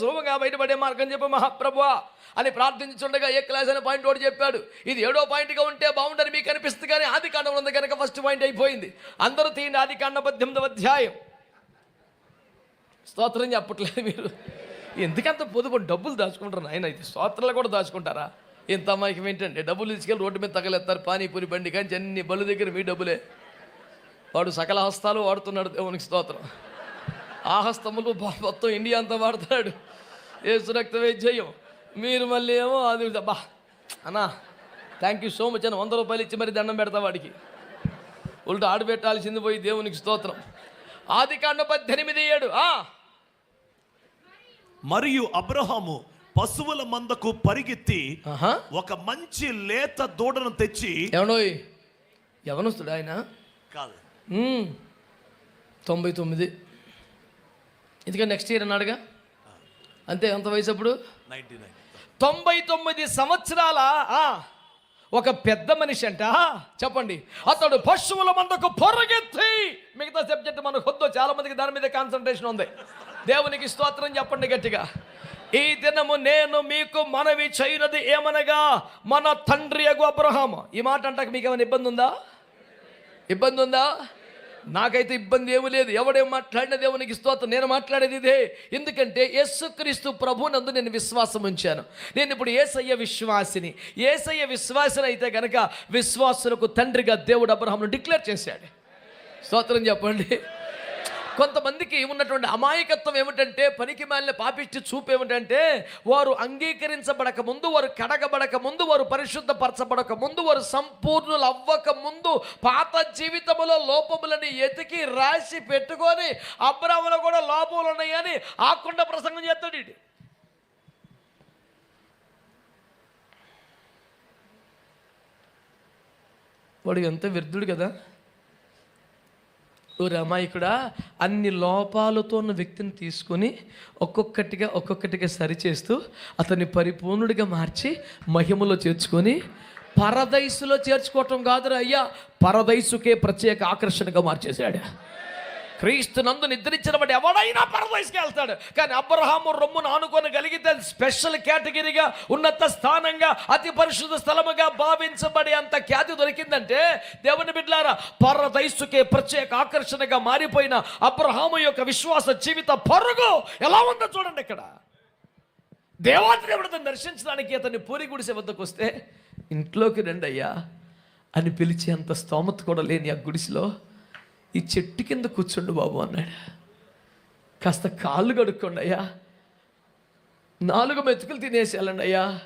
సులభంగా బయటపడే మార్గం చెప్పి మహాప్రభు అని ప్రార్థించుండగా ఏ క్లాస్ అనే పాయింట్ ఒకటి చెప్పాడు. ఇది ఏడో పాయింట్గా ఉంటే బాగుండని మీకు కనిపిస్తుంది కానీ ఆది కాండం ఉంది కనుక ఫస్ట్ పాయింట్ అయిపోయింది. అందరూ తీయండి ఆది కాండ పద్దెనిమిదవ అధ్యాయం. స్తోత్రం చెప్పట్లేదు మీరు. ఎందుకంత పొదుపు? డబ్బులు దాచుకుంటారు ఆయన ఇది స్తోత్రాలు కూడా దాచుకుంటారా? ఇంత అమ్మాయికి ఏంటంటే డబ్బులు తీసుకెళ్ళి రోడ్డు మీద తగలేస్తారు. పానీపూరి బండి కానీ అన్ని బళ్ళు దగ్గర మీ డబ్బులే. వాడు సకల హస్తాలు వాడుతున్నాడు దేవునికి స్తోత్రం. ఆ హస్తములు మొత్తం ఇండియా అంతా వాడుతున్నాడు. ఏసు రక్త జయం మీరు మళ్ళీ ఏమో అది బా అన్నా థ్యాంక్ యూ సో మచ్ అని వంద రూపాయలు ఇచ్చి మరి దండం పెడతా వాడికి. ఉల్టా ఆడు పెట్టాల్సింది పోయి దేవునికి స్తోత్రం. ఆది కాండ పద్దెనిమిది ఏడు మరియు అబ్రహాము పశువుల మందకు పరిగెత్తి ఒక మంచి లేత దూడను తెచ్చి ఎవనోయ్? ఎవనొస్తుడు ఆయన? కాదు. తొంభై తొమ్మిది. ఎందుకంటే నెక్స్ట్ ఇయర్ అన్నాడుగా. అంతే ఎంత వయసు అప్పుడు? Ninety nine. తొంభై తొమ్మిది సంవత్సరాల ఒక పెద్ద మనిషి అంట. చెప్పండి. అతడు పశువుల మందకు పొరగెత్తి మిగతా సబ్జెక్ట్ మనకు వద్దు. చాలా మందికి దాని మీద కాన్సన్ట్రేషన్ ఉంది. దేవునికి స్తోత్రం చెప్పండి గట్టిగా. ఈ దినము నేను మీకు మనవి చేయనది ఏమనగా మన తండ్రి అగు అబ్రహాము. ఈ మాట అంటాక మీకు ఏమైనా ఇబ్బంది ఉందా ఇబ్బంది ఉందా నాకైతే ఇబ్బంది ఏమీ లేదు. ఎవడేం మాట్లాడిన దేవునికి స్తోత్రం. నేను మాట్లాడేది ఇదే. ఎందుకంటే యేసుక్రీస్తు ప్రభునందు నేను విశ్వాసం ఉంచాను. నేను ఇప్పుడు ఏసయ్య విశ్వాసిని. ఏసయ్య విశ్వాసిని అయితే కనుక విశ్వాసులకు తండ్రిగా దేవుడు అబ్రహాంను డిక్లేర్ చేశాడు. స్తోత్రం చెప్పండి. కొంతమందికి ఉన్నటువంటి అమాయకత్వం ఏమిటంటే పనికి మాలిన పాపిష్టి చూపు ఏమిటంటే వారు అంగీకరించబడక ముందు వారు కడగబడక ముందు వారు పరిశుద్ధపరచబడక ముందు వారు సంపూర్ణులు అవ్వక ముందు పాత జీవితంలో లోపములని ఎతికి రాసి పెట్టుకొని అబ్రాహ్మలో కూడా లోపములు ఉన్నాయని ఆకుండా ప్రసంగం చేస్తాడు ఈడు. వాడు ఎంత వ్యర్థుడు కదా ఓ అమాయకుడా అన్ని లోపాలతో ఉన్న వ్యక్తిని తీసుకొని ఒక్కొక్కటిగా ఒక్కొక్కటిగా సరిచేస్తూ అతన్ని పరిపూర్ణుడిగా మార్చి మహిమలో చేర్చుకొని పరదైసులో చేర్చుకోవటం కాదురా అయ్యా. పరదైసుకే ప్రత్యేక ఆకర్షణగా మార్చేశాడు. క్రీస్తు నందు నిద్రించిన వాడు ఎవడైనా పరదేశ్కి వెళ్తాడు. కానీ అబ్రహాము రొమ్మును ఆనుకొని కలిగితే స్పెషల్ కేటగిరీగా ఉన్నత స్థానంగా అతి పరిశుద్ధ స్థలముగా భావించబడే అంత ఖ్యాతి దొరికిందంటే దేవుని బిడ్లారా పరదైసుకే ప్రత్యేక ఆకర్షణగా మారిపోయిన అబ్రహాము యొక్క విశ్వాస జీవిత పరుగు ఎలా ఉందో చూడండి ఇక్కడ. దేవాతి దేవుడితో దర్శించడానికి అతన్ని పూరి గుడిసె వద్దకు వస్తే ఇంట్లోకి రండి అయ్యా అని పిలిచే అంత స్తోమత కూడా లేని ఆ గుడిసెలో ఈ చెట్టు కింద కూర్చోండి బాబు అన్నాడు. కాస్త కాళ్ళు కడుక్కోండి అయ్యా. నాలుగు మెతుకులు తినేసి వెళ్ళండి అయ్యా.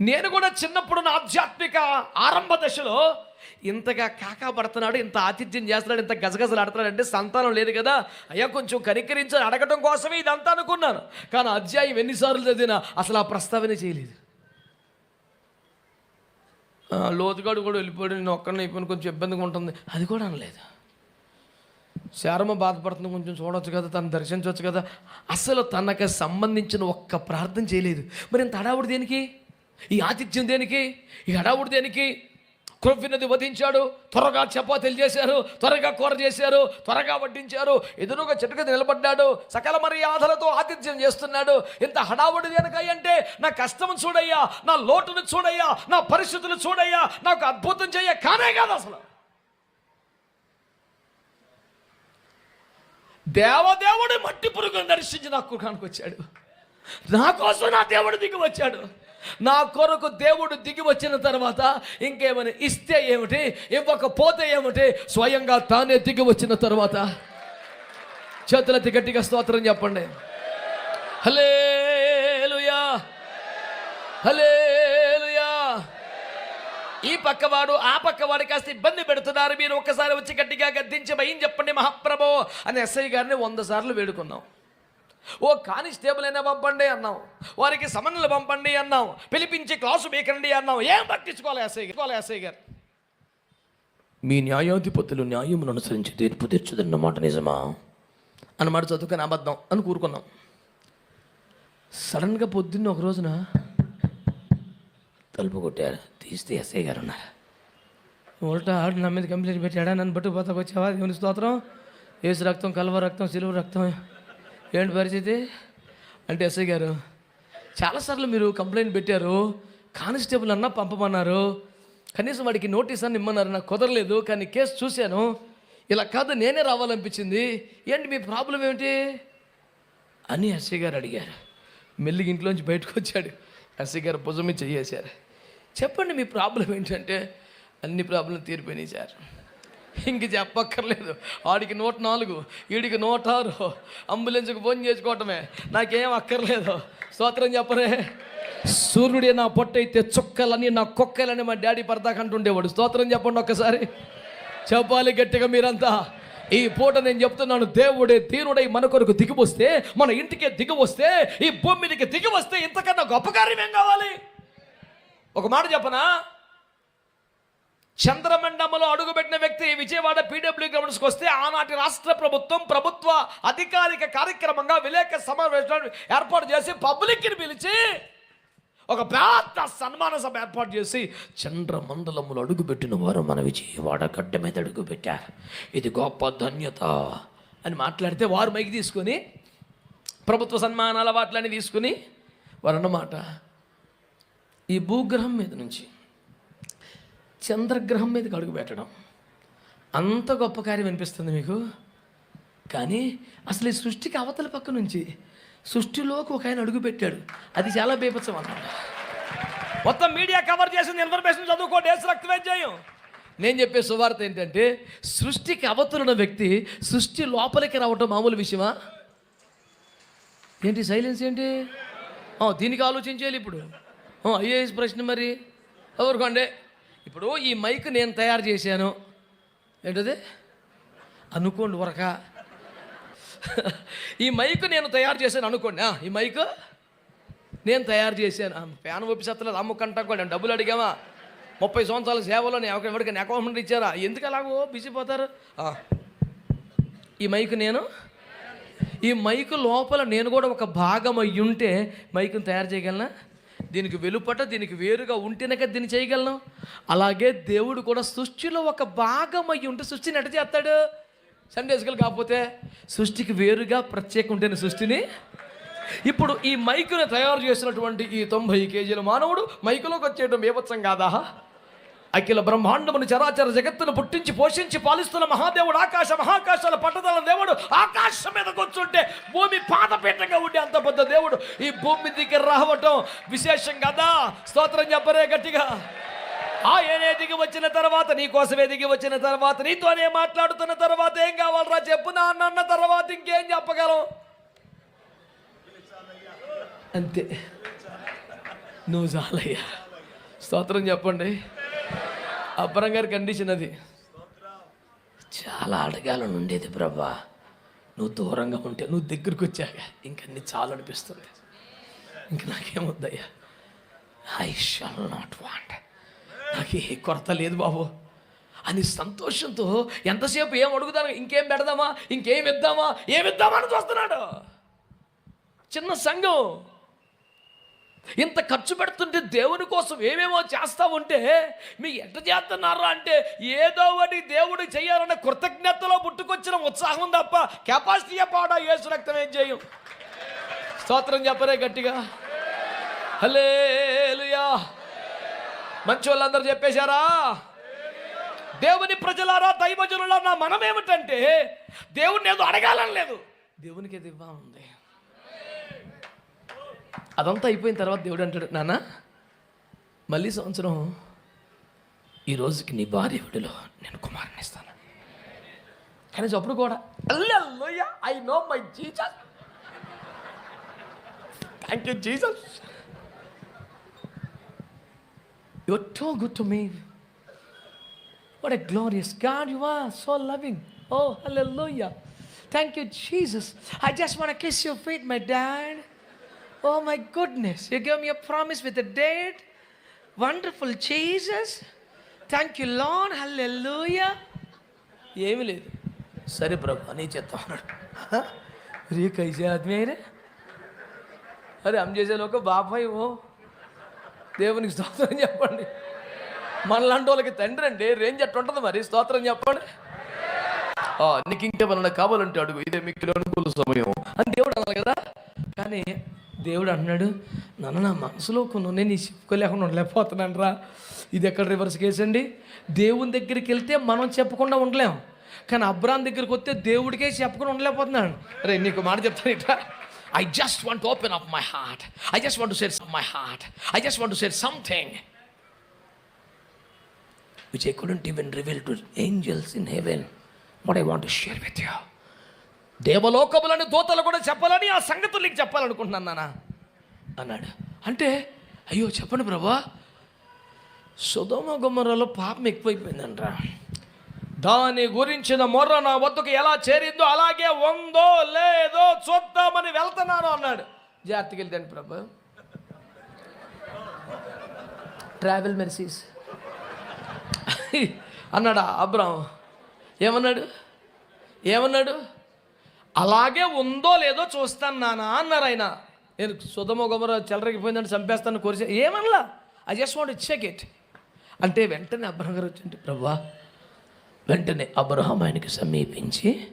నేను కూడా చిన్నప్పుడు నా ఆధ్యాత్మిక ఆరంభ దశలో ఇంతగా కాకా పడుతున్నాడు ఇంత ఆతిథ్యం చేస్తున్నాడు ఇంత గజగజలు ఆడుతున్నాడు అంటే సంతానం లేదు కదా. అయ్యా కొంచెం కనికరించని అడగటం కోసమే ఇదంతా అనుకున్నాను. కానీ అధ్యాయం ఎన్నిసార్లు చదివినా అసలు ఆ ప్రస్తావన చేయలేదు. లోతుగాడు కూడా వెళ్ళిపోయాడు నేను ఒక్కడిని అయిపోయిన కొంచెం ఇబ్బందిగా ఉంటుంది. అది కూడా అనలేదు. శారమ బాధపడుతుంది కొంచెం చూడవచ్చు కదా తను దర్శించవచ్చు కదా. అసలు తనకు సంబంధించిన ఒక్క ప్రార్థన చేయలేదు. మరి ఇంత హడావుడు దేనికి? ఈ ఆతిథ్యం దేనికి? ఈ హడావుడు దేనికి? క్రొవ్వినది వధించాడు. త్వరగా చపాతీలు చేశారు. త్వరగా కూర చేశారు. త్వరగా వడ్డించారు. ఎదురుగా చెట్టుకు నిలబడ్డాడు. సకల మర్యాదలతో ఆతిథ్యం చేస్తున్నాడు. ఇంత హడావుడి దేనికై అంటే నా కష్టం చూడయ్యా నా లోటును చూడయ్యా నా పరిస్థితులు చూడయ్యా నాకు అద్భుతం చేయ కానే కాదు అసలు. దేవదేవుడు మట్టి పురుగును దర్శించి నా కుఖానికి వచ్చాడు. నా కోసం నా దేవుడు దిగి వచ్చాడు. నా కొరకు దేవుడు దిగి వచ్చిన తర్వాత ఇంకేమైనా ఇస్తే ఏమిటి? ఇవ్వకపోతే ఏమిటి? స్వయంగా తానే దిగి వచ్చిన తర్వాత. చేతులెత్తి గట్టిగా స్తోత్రం చెప్పండి. హలేలుయా హలేలుయా ఈ పక్కవాడు ఆ పక్కవాడు కాస్త ఇబ్బంది పెడుతున్నారు. మీరు ఒక్కసారి వచ్చి గట్టిగా గద్దించి భయం చెప్పండి మహాప్రభో అని ఎస్ఐ గారిని వంద సార్లు వేడుకున్నాం. ఓ కానిస్టేబుల్ అయినా పంపండి అన్నాం వారికి సమన్లు పంపండి అన్నాం పిలిపించి క్లాసు బీకండి అన్నాం ఏం పట్టించుకోవాలి ఎస్ఐ గారు ఎస్ఐ గారు మీ న్యాయాధిపతులు న్యాయమును అనుసరించి తీర్పు తీర్చుదన్న మాట నిజమా? అన్నమాట చదువుకొని అబద్ధం అని కూరుకున్నాం. సడన్గా పొద్దున్న ఒక రోజున తలుపు కొట్టారు. తీస్తే ఎస్ఐ గారు ఉన్నారు. ఉల్టా ఆడు నా మీద కంప్లైంట్ పెట్టాడా? నన్ను బట్టు పోతాకు వచ్చావా దేవుని స్తోత్రం. ఏసు రక్తం కలవ రక్తం సిలువ రక్తం. ఏంటి పరిస్థితి? అంటే ఎస్ఐ గారు చాలాసార్లు మీరు కంప్లైంట్ పెట్టారు కానిస్టేబుల్ అన్నా పంపమన్నారు కనీసం వాడికి నోటీస్ అని ఇమ్మన్నారు నాకు కుదరలేదు కానీ కేసు చూశాను ఇలా కాదు నేనే రావాలనిపించింది. ఏంటి మీ ప్రాబ్లం ఏమిటి? అని ఎస్ఐ గారు అడిగారు. మెల్లిగి ఇంట్లోంచి బయటకు వచ్చాడు. ఎస్ఐ గారు భుజం మీద చెప్పండి మీ ప్రాబ్లం ఏంటంటే అన్ని ప్రాబ్లం తీరిపోయినాయి సార్. ఇంక చెప్పక్కర్లేదు. ఆడికి నూట నాలుగు వీడికి నూట ఆరు. అంబులెన్స్కి ఫోన్ చేసుకోవటమే నాకేం అక్కర్లేదు. స్తోత్రం చెప్పరే. సూర్యుడే నా పొట్టయితే చుక్కలని నా కుక్కలని మా డాడీ పరదాకంటుండేవాడు స్తోత్రం చెప్పండి ఒక్కసారి. చెప్పాలి గట్టిగా మీరంతా. ఈ పూట నేను చెప్తున్నాను దేవుడే తీరుడై మన కొరకు దిగి వస్తే మన ఇంటికే దిగి వస్తే ఈ భూమి మీదకి దిగి వస్తే ఇంతకన్నా గొప్ప కార్యం ఏం కావాలి? ఒక మాట చెప్పనా? చంద్రమండములో అడుగుపెట్టిన వ్యక్తి విజయవాడ పీడబ్ల్యూ గ్రౌండ్స్కి వస్తే ఆనాటి రాష్ట్ర ప్రభుత్వం ప్రభుత్వ అధికారిక కార్యక్రమంగా విలేక సమావేశాన్ని ఏర్పాటు చేసి పబ్లిక్ని పిలిచి ఒక పెద్ద సన్మాన సభ ఏర్పాటు చేసి చంద్రమండలములు అడుగుపెట్టిన వారు మన విజయవాడ గడ్డ మీద అడుగుపెట్టారు. ఇది గొప్ప ధన్యత అని మాట్లాడితే వారు మైకి తీసుకొని ప్రభుత్వ సన్మానాల వాటిలన్నీ తీసుకుని వారు అన్నమాట ఈ భూగ్రహం మీద నుంచి చంద్రగ్రహం మీదకి అడుగు పెట్టడం. అంత గొప్ప కార్యం అనిపిస్తుంది మీకు? కానీ అసలు ఈ సృష్టికి అవతల పక్క నుంచి సృష్టిలోకి ఒక ఆయన అడుగు పెట్టాడు. అది చాలా బీభత్సం అన్నమాట మొత్తం మీడియా కవర్ చేసిన ఇన్ఫర్మేషన్ చదువుకోండి ఏసు రక్తవేద్యం నేను చెప్పే సువార్త ఏంటంటే సృష్టికి అవతలున్న వ్యక్తి సృష్టి లోపలికి రావటం మామూలు విషయమా? ఏంటి సైలెన్స్ ఏంటి? దీనికి ఆలోచించాలి ఇప్పుడు. ఐఏఎస్ ప్రశ్న మరి. ఎవరుకోండి ఇప్పుడు ఈ మైక్ నేను తయారు చేశాను. ఏంటది? అనుకోండి వరక ఈ మైక్ నేను తయారు చేశాను అనుకోండి. ఈ మైక్ నేను తయారు చేశాను. ఫ్యాన్ ఒప్పిసత్తలేదు. అమ్ముకంటా కూడా డబ్బులు అడిగామా? ముప్పై సంవత్సరాల సేవలో నేను ఎవరికి అకౌంట్ ఇచ్చారా? ఎందుకు అలాగో బిజీ పోతారు? ఈ మైక్ నేను ఈ మైకు లోపల నేను కూడా ఒక భాగం అయ్యుంటే ఉంటే మైకుని తయారు చేయగలనా? దీనికి వెలుపట దీనికి వేరుగా ఉంటేనక దీన్ని చేయగలను. అలాగే దేవుడు కూడా సృష్టిలో ఒక భాగం అయి ఉంటే సృష్టిని ఎట చేస్తాడు? సండేసుకలు కాకపోతే సృష్టికి వేరుగా ప్రత్యేకం ఉంటేనే సృష్టిని. ఇప్పుడు ఈ మైకును తయారు చేసినటువంటి ఈ తొంభై కేజీల మానవుడు మైకులోకి వచ్చేయడం బీభత్సం కాదా? అఖిల బ్రహ్మాండమును చరాచర జగత్తును పుట్టించి పోషించి పాలిస్తున్న మహాదేవుడు ఆకాశ మహాకాశాల పట్టదల దేవుడు. ఆకాశం మీద కూర్చుంటే భూమి పాదపీఠంగా ఉండే అంత పెద్ద దేవుడు. ఈ భూమి దగ్గర రావటం విశేషం కదా? స్తోత్రం చెప్పరే గట్టిగా. ఆయనే దిగి వచ్చిన తర్వాత నీ కోసమే దిగి వచ్చిన తర్వాత నీతోనే మాట్లాడుతున్న తర్వాత ఏం కావాలరా చెప్పు నా అన్న తర్వాత ఇంకేం చెప్పగలం? అంతే. నువ్వు చాలయ్యా. స్తోత్రం చెప్పండి. అబ్బరం గారి కండిషన్ అది. చాలా అడగాలని ఉండేది ప్రభా. నువ్వు దూరంగా ఉంటే నువ్వు దగ్గరికి వచ్చాక ఇంకన్నీ చాలు అనిపిస్తుంది. ఇంక నాకేమొద్దయ్యా. ఐ షాల్ నాట్ వాంట్ నాకు ఏ కొరత లేదు బాబు. అని సంతోషంతో ఎంతసేపు ఏం అడుగుతాను ఇంకేం పెడదామా ఇంకేం ఇద్దామా ఏమి ఇద్దామా అని చూస్తున్నాడు. చిన్న సంఘం. ఇంత ఖర్చు పెడుతుంటే దేవుని కోసం ఏమేమో చేస్తా ఉంటే మీ ఎంత చేస్తున్నారా అంటే ఏదో ఒకటి దేవుడు చేయాలన్న కృతజ్ఞతలో పుట్టుకొచ్చిన ఉత్సాహం తప్ప కెపాసిటీ పాడా ఏసు రక్తం ఏం చేయం? స్తోత్రం చెప్పరే గట్టిగా. హలేలుయా మంచి వాళ్ళందరూ చెప్పేశారా? దేవుని ప్రజలారా దైవజనులారా మనం ఏమిటంటే దేవుడిని ఏదో అడగాలని లేదు. దేవునికి ఏది ఇవ్వ ఉంది. అదంతా అయిపోయిన తర్వాత దేవుడు అంటాడు నాన్న మళ్ళీ సంవత్సరం ఈరోజుకి నీ భార్య ఒడిలో నేను కుమారుని ఇస్తాను. కానీ చెప్పుడు కూడా I know my Jesus thank you Jesus యోటో good to me what a glorious God you are so loving oh hello thank you Jesus I just want kiss you feet my dad oh my goodness you give me promise with date wonderful Jesus thank you lawn hallelujah ఏమి లేదు. సరే ప్రభు అని చెప్తా అన్నాడు. రే కైసే ఆద్మీ అరే అమ్ చేసే లోక బాబాయ్ ఓ. దేవునికి స్తోత్రం చెప్పండి. మనలాంటి వాళ్ళకి తండ్రి అండి రేంజ్ అట్టుంటుంది మరి? స్తోత్రం చెప్పండి. నీకు ఇంకేమన్నా కావాలంటే అడుగు. ఇదే మీకు అనుకూల సమయం. అని దేవుడు అనాలి కదా. కానీ దేవుడు అంటున్నాడు నన్ను నా మనసులో కొన్ని నేను ఈ చెప్పుకోలేకుండా ఉండలేకపోతున్నాను రా ఇది ఎక్కడ రివర్స్ కేసు అండి? దేవుని దగ్గరికి వెళ్తే మనం చెప్పకుండా ఉండలేం. కానీ అబ్రాన్ దగ్గరికి వస్తే దేవుడికే చెప్పకుండా ఉండలేకపోతున్నాను రే నీకు మాట చెప్తాను ఇట్లా I just want open up my heart I just want share my heart I just want share something which I couldn't even reveal to angels in heaven what I want share with you. దేవలోకములని దోతలు కూడా చెప్పాలని ఆ సంగతులు నీకు చెప్పాలనుకుంటున్నాను నాన్న అన్నాడు. అంటే అయ్యో చెప్పండి ప్రభా సుధమ గుమ్మరలో పాపం ఎక్కువైపోయిందంట్రా. దాని గురించిన మొర్ర నా వద్దకు ఎలా చేరిందో అలాగే ఉందో లేదో చూద్దామని వెళ్తున్నాను అన్నాడు. జాగ్రత్తకి వెళ్తాను ప్రభా. ట్రావెల్ మెర్సీస్ అన్నాడా అబ్రాహం. ఏమన్నాడు? ఏమన్నాడు? అలాగే ఉందో లేదో చూస్తాను నానా అన్నారు ఆయన. నేను సుధమ గొమర చెలరగిపోయిందని చంపేస్తాను కోరిసే. ఏమనలా? I just want check it అంటే వెంటనే అబ్రహం గారు వచ్చింది ప్రభా వెంటనే అబ్రహం ఆయనకి సమీపించి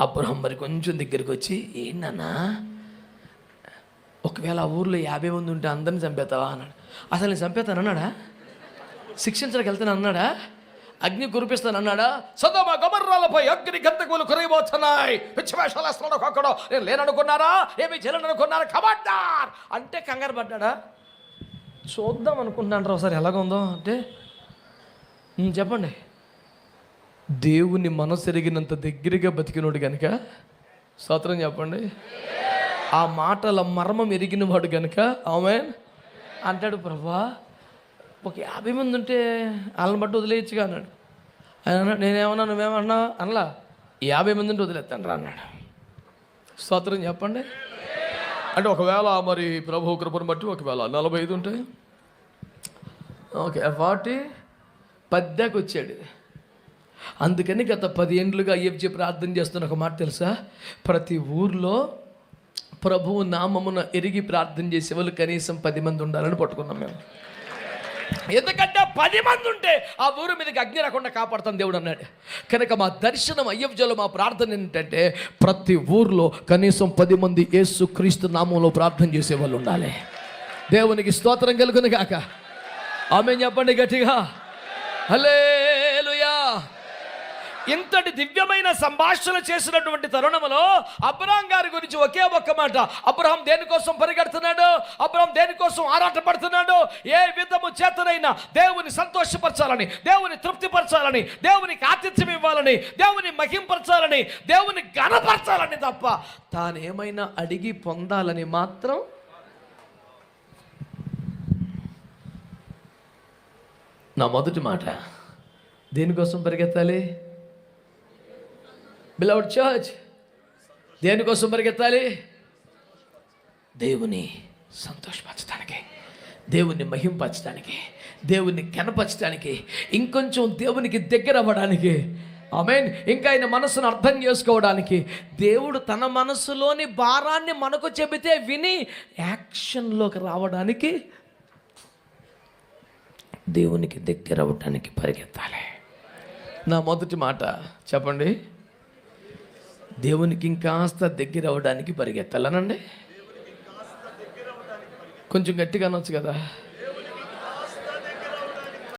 అబ్రహం మరి కొంచెం దగ్గరికి వచ్చి ఏంటన్నా ఒకవేళ ఆ ఊర్లో యాభై మంది ఉంటే అందరిని చంపేస్తావా? అన్నాడు. అసలు నేను చంపేస్తాను అన్నాడా శిక్షించడానికి వెళ్తాను అన్నాడా అగ్ని కురిపిస్తాను అన్నాడా సదమ గమర్రాలపై అగ్ని గంతకులు కురిగిపోతున్నాయి పిచ్చివేషాలు వేస్తున్నాడు ఒక్కొక్కడు నేను లేననుకున్నారా ఏమి చేయలేననుకున్నారా కమాండార్ అంటే కంగారు పడ్డాడా? చూద్దాం అనుకుంటున్నాను ఒకసారి ఎలాగుందో అంటే "ఉమ్, చెప్పండి. దేవుని మనసు ఎరిగినంత దగ్గరగా బతికినోడు కనుక స్తోత్రం చెప్పండి. ఆ మాటల మర్మం ఎరిగిన వాడు కనుక ఆమె అంటాడు ప్రభా ఒక యాభై మంది ఉంటే వాళ్ళని బట్టి వదిలేయచ్చుగా అన్నాడు. ఆయన అన్నాడు నేనేమన్నా నువ్వేమన్నా అనలా? యాభై మంది ఉంటే వదిలేస్తాను రా అన్నాడు. స్తోత్రం చెప్పండి. అంటే ఒకవేళ మరి ప్రభు కృపను బట్టి ఒకవేళ నలభై ఐదు ఉంటాయి ఓకే ఫార్టీ పద్దాకి వచ్చాడు. అందుకని గత పది ఏండ్లుగా అయ్యప్ప ప్రార్థన చేస్తున్న ఒక మాట తెలుసా? ప్రతి ఊర్లో ప్రభువు నామమున ఎరిగి ప్రార్థన చేసే వాళ్ళు కనీసం పది మంది ఉండాలని పట్టుకున్నాం మేము. ఎందుకంటే పది మంది ఉంటే ఆ ఊరు మీదకి అగ్ని రాకుండా కాపాడుతాను దేవుడు అన్నాడు. కనుక మా దర్శనం అయ్యవ్జలో మా ప్రార్థన ఏంటంటే ప్రతి ఊర్లో కనీసం పది మంది యేసు క్రీస్తు నామంలో ప్రార్థన చేసే వాళ్ళు ఉండాలి. దేవునికి స్తోత్రం కలుగును కాక ఆమె చెప్పండి గట్టిగా. హలే ఇంతటి దివ్యమైన సంభాషణ చేసినటువంటి తరుణంలో అబ్రహాం గారి గురించి ఒకే ఒక్క మాట. అబ్రహాం దేనికోసం పరిగెడుతున్నాడు? అబ్రహాం దేనికోసం ఆరాటపడుతున్నాడు? ఏ విధము చేతనైనా దేవుని సంతోషపరచాలని దేవుని తృప్తిపరచాలని దేవునికి ఆతిథ్యం ఇవ్వాలని దేవుని మహింపరచాలని దేవుని గణపరచాలని తప్ప తానేమైనా అడిగి పొందాలని మాత్రం నా మొదటి మాట. దేనికోసం పరిగెత్తాలి? బిలవడ్ చర్చ్ దేనికోసం పరిగెత్తాలి? దేవుని సంతోషపరచడానికి దేవుని మహింపరచడానికి దేవుని కనపరచడానికి ఇంకొంచెం దేవునికి దగ్గర అవ్వడానికి. ఆమెన్ ఇంకా ఆయన మనసును అర్థం చేసుకోవడానికి. దేవుడు తన మనసులోని భారాన్ని మనకు చెబితే విని యాక్షన్లోకి రావడానికి దేవునికి దగ్గర అవ్వడానికి పరిగెత్తాలి. నా మొదటి మాట చెప్పండి. దేవునికి ఇంకాస్త దగ్గర అవ్వడానికి పరిగెత్తాలనండి? కొంచెం గట్టిగా అనొచ్చు కదా.